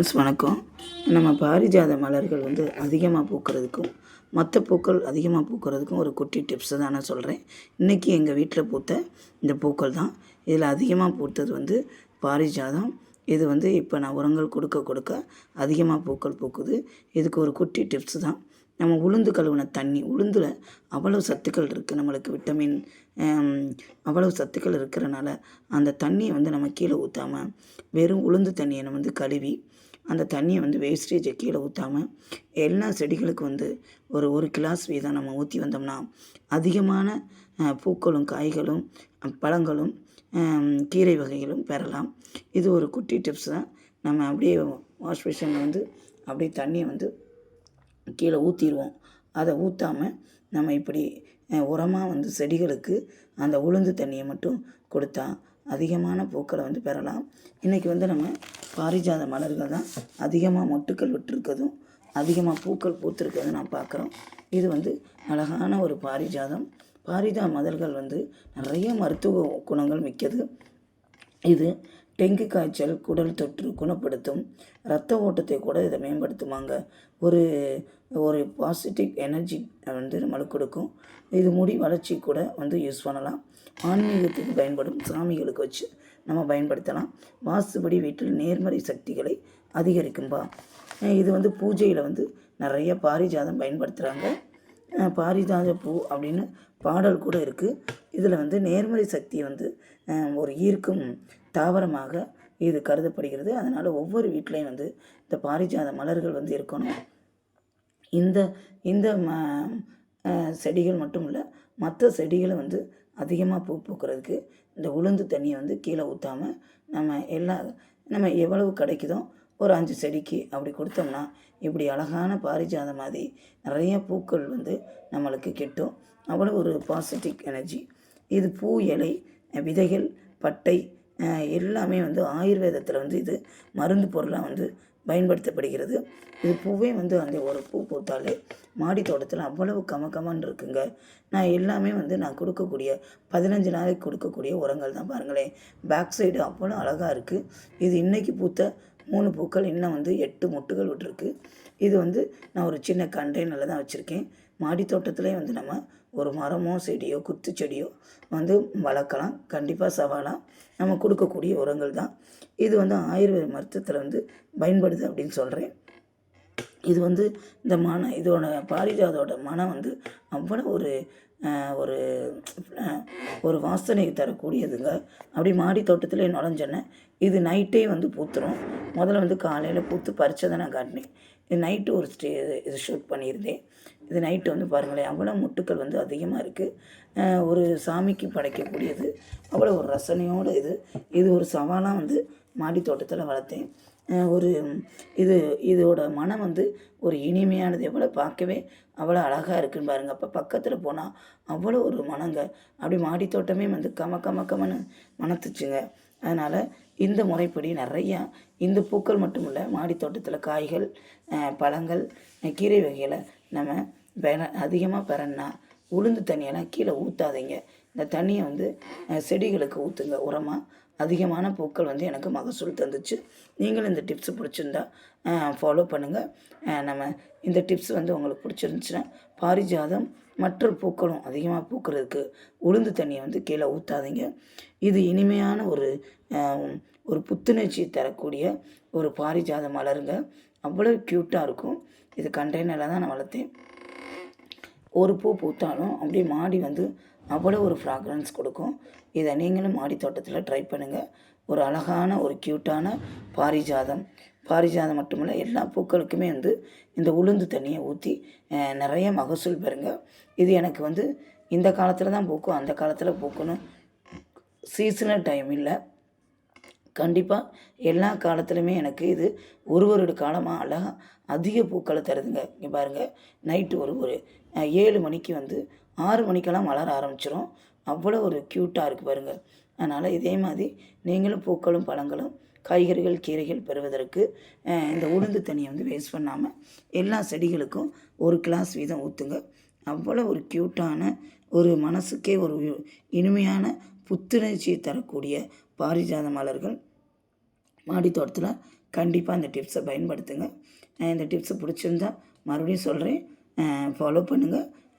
Friends வணக்கம். நம்ம பாரிஜாத மலர்கள் வந்து அதிகமாக பூக்கிறதுக்கும் மற்ற பூக்கள் அதிகமாக பூக்கிறதுக்கும் ஒரு குட்டி டிப்ஸு தான் நான் சொல்கிறேன் இன்றைக்கி எங்கள் வீட்டில் பூத்த இந்த பூக்கள் தான். இதில் அதிகமாக பூத்தது வந்து பாரிஜாதம். இது வந்து இப்போ நான் உரங்கள் கொடுக்க கொடுக்க அதிகமாக பூக்கள் பூக்குது. இதுக்கு ஒரு குட்டி டிப்ஸு தான். நம்ம உளுந்து கழுவின தண்ணி உளுந்தில் அவ்வளவு சத்துக்கள் இருக்குது நம்மளுக்கு விட்டமின் அவ்வளவு சத்துக்கள் இருக்கிறனால அந்த தண்ணியை வந்து நம்ம கீழே ஊற்றாமல் வெறும் உளுந்து தண்ணியை நம்ம வந்து கழுவி அந்த தண்ணியை வந்து வேஸ்டேஜை கீழே ஊற்றாமல் எல்லா செடிகளுக்கும் வந்து ஒரு ஒரு கிளாஸ் வீதம் நம்ம ஊற்றி வந்தோம்னா அதிகமான பூக்களும் காய்களும் பழங்களும் கீரை வகைகளும் பெறலாம். இது ஒரு குட்டி டிப்ஸ் தான். நம்ம அப்படியே வாஷ் மிஷினில் வந்து அப்படியே தண்ணியை வந்து கீழே ஊற்றிடுவோம் அதை ஊற்றாமல் நம்ம இப்படி உரமாக வந்து செடிகளுக்கு அந்த உளுந்து தண்ணியை மட்டும் கொடுத்தா அதிகமான பூக்களை வந்து பெறலாம். இன்றைக்கி வந்து நம்ம பாரிஜாத மலர்கள் தான் அதிகமாக மொட்டுக்கள் விட்டுருக்கதும் அதிகமாக பூக்கள் பூத்திருக்கிறதும் நான் பார்க்குறோம். இது வந்து அழகான ஒரு பாரிஜாதம். பாரிஜா மலர்கள் வந்து நிறைய மருத்துவ குணங்கள் மிக்கது. இது டெங்கு காய்ச்சல் குடல் தொற்று குணப்படுத்தும் இரத்த ஓட்டத்தை கூட இதை மேம்படுத்துவாங்க ஒரு ஒரு பாசிட்டிவ் எனர்ஜி வந்து நம்மளுக்கு கொடுக்கும். இது முடி வளர்ச்சி கூட வந்து யூஸ் பண்ணலாம். ஆன்மீகத்துக்கு பயன்படும் சாமிகளுக்கு வச்சு நம்ம பயன்படுத்தலாம். வாசுபடி வீட்டில் நேர்மறை சக்திகளை அதிகரிக்கும்பா. இது வந்து பூஜையில் வந்து நிறைய பாரிஜாதம் பயன்படுத்துகிறாங்க பாரிஜாத பூ அப்படின்னு பாடல் கூட இருக்குது இதில் வந்து நேர்மறை சக்தியை வந்து ஒரு ஈர்க்கும் தாவரமாக இது கருதப்படுகிறது. அதனால் ஒவ்வொரு வீட்லேயும் வந்து இந்த பாரிஜாத மலர்கள் வந்து இருக்கணும். இந்த இந்த ம செடிகள் மட்டும் இல்லை மற்ற செடிகளை வந்து அதிகமாக பூ பூக்கிறதுக்கு இந்த உளுந்து தண்ணியை வந்து கீழே ஊற்றாமல் நம்ம எல்லா நம்ம எவ்வளவு கிடைக்குதோ ஒரு அஞ்சு செடிக்கு அப்படி கொடுத்தோம்னா இப்படி அழகான பாரிஜாத மாதிரி நிறைய பூக்கள் வந்து நம்மளுக்கு கிட்டும். அவ்வளோ ஒரு பாசிட்டிவ் எனர்ஜி இது பூ இலை விதைகள் பட்டை எல்லாமே வந்து ஆயுர்வேதத்தில் வந்து இது மருந்து பொருளாக வந்து பயன்படுத்தப்படுகிறது. இது பூவே வந்து அந்த ஒரு பூ பூத்தாலே மாடி தோட்டத்தில் அவ்வளவு கம இருக்குங்க. நான் எல்லாமே வந்து நான் கொடுக்கக்கூடிய பதினஞ்சு நாளைக்கு கொடுக்கக்கூடிய உரங்கள் தான் பாருங்களேன் பேக் சைடு அவ்வளோ அழகாக இருக்குது இது இன்றைக்கி பூத்த மூணு பூக்கள் இன்னும் வந்து எட்டு மொட்டுகள் விட்டுருக்கு. இது வந்து நான் ஒரு சின்ன கண்டெய்னரில் தான் வச்சுருக்கேன். மாடி தோட்டத்திலே வந்து நம்ம ஒரு மரமோ செடியோ குத்து செடியோ வந்து வளர்க்கலாம். கண்டிப்பாக சவாலாக நம்ம கொடுக்கக்கூடிய உரங்கள் தான். இது வந்து ஆயுர்வேத மருத்துவத்தில் வந்து பயன்படுது அப்படின்னு சொல்கிறேன் இது வந்து இந்த மனம் இதோட பாரிஜாதோட மனம் வந்து அவ்வளோ ஒரு ஒரு ஒரு வாசனை தரக்கூடியதுங்க. அப்படி மாடி தோட்டத்தில் நுழைஞ்சேன்னே இது நைட்டே வந்து பூத்துரும். முதல்ல வந்து காலையில் பூத்து பறிச்சதை நான் காட்டினேன். இது நைட்டு ஒரு ஸ்டே இது ஷூட் பண்ணியிருந்தேன். இது நைட்டு வந்து பாருங்களேன் அவ்வளோ முட்டுக்கள் வந்து அதிகமாக இருக்குது ஒரு சாமிக்கு படைக்கக்கூடியது. அவ்வளோ ஒரு ரசனையோடு இது. இது ஒரு சவாலாக வந்து மாடி தோட்டத்தில் வளர்த்தேன். ஒரு இது இதோட மனம் வந்து ஒரு இனிமையானது எவ்வளோ பார்க்கவே அவ்வளோ அழகாக இருக்குன்னு பாருங்கள் அப்போ பக்கத்தில் போனால் அவ்வளோ ஒரு மனங்க. அப்படி மாடி தோட்டமே வந்து கம கம கமன்னு மணத்துச்சுங்க. அதனால் இந்த முறைப்படி நிறையா இந்த பூக்கள் மட்டும் இல்லை மாடி தோட்டத்தில் காய்கள் பழங்கள் கீரை வகைகளை நம்ம பெற அதிகமாக பெறன்னா உளுந்து தண்ணியெல்லாம் கீழே ஊற்றாதீங்க இந்த தண்ணியை வந்து செடிகளுக்கு ஊற்றுங்க உரமாக அதிகமான பூக்கள் வந்து எனக்கு மகசூல் தந்துச்சு. நீங்களும் இந்த டிப்ஸ் பிடிச்சிருந்தா ஃபாலோ பண்ணுங்கள் நம்ம இந்த டிப்ஸ் வந்து உங்களுக்கு பிடிச்சிருந்துச்சுன்னா பாரிஜாதம் மற்ற பூக்களும் அதிகமாக பூக்கிறதுக்கு உளுந்து தண்ணியை வந்து கீழே ஊற்றாதீங்க இது இனிமையான ஒரு ஒரு புத்துணர்ச்சி தரக்கூடிய ஒரு பாரிஜாத மலருங்க. அவ்வளோ க்யூட்டாக இருக்கும். இது கண்டெய்னரில் தான் நான் வளர்த்தேன். ஒரு பூ பூத்தாலும் அப்படியே மாடி வந்து அவ்வளோ ஒரு ஃப்ராக்ரன்ஸ் கொடுக்கும். இதை நீங்களும் மாடி தோட்டத்தில் ட்ரை பண்ணுங்கள் ஒரு அழகான ஒரு க்யூட்டான பாரிஜாதம். பாரிஜாதம் மட்டுமில்ல எல்லா பூக்களுக்குமே வந்து இந்த உளுந்து தண்ணியை ஊற்றி நிறைய மகசூல் பெறுங்க. இது எனக்கு வந்து இந்த காலத்தில் தான் பூக்கும் அந்த காலத்தில் பூக்கணும். சீசனல் டைம் இல்லை. கண்டிப்பாக எல்லா காலத்துலையுமே எனக்கு இது ஒரு ஒரு காலமாக அழகாக அதிக பூக்களை தருதுங்க. இங்கே பாருங்கள் நைட்டு ஒரு ஒரு ஏழு மணிக்கு வந்து ஆறு மணிக்கெல்லாம் வளர ஆரம்பிச்சிடும் அவ்வளோ ஒரு க்யூட்டாக இருக்குது பாருங்கள் அதனால் இதே மாதிரி நீங்களும் பூக்களும் பழங்களும் காய்கறிகள் கீரைகள் பெறுவதற்கு இந்த உளுந்து தண்ணியை வந்து வேஸ்ட் பண்ணாமல் எல்லா செடிகளுக்கும் ஒரு கிளாஸ் வீதம் ஊற்றுங்க அவ்வளோ ஒரு க்யூட்டான ஒரு மனசுக்கே ஒரு இனிமையான புத்துணர்ச்சியை தரக்கூடிய பாரிஜாத மலர்கள் மாடி தோட்டத்தில் கண்டிப்பாக இந்த டிப்ஸை பயன்படுத்துங்க. இந்த டிப்ஸை பிடிச்சிருந்தா மறுபடியும் சொல்கிறேன் ஃபாலோ பண்ணுங்கள்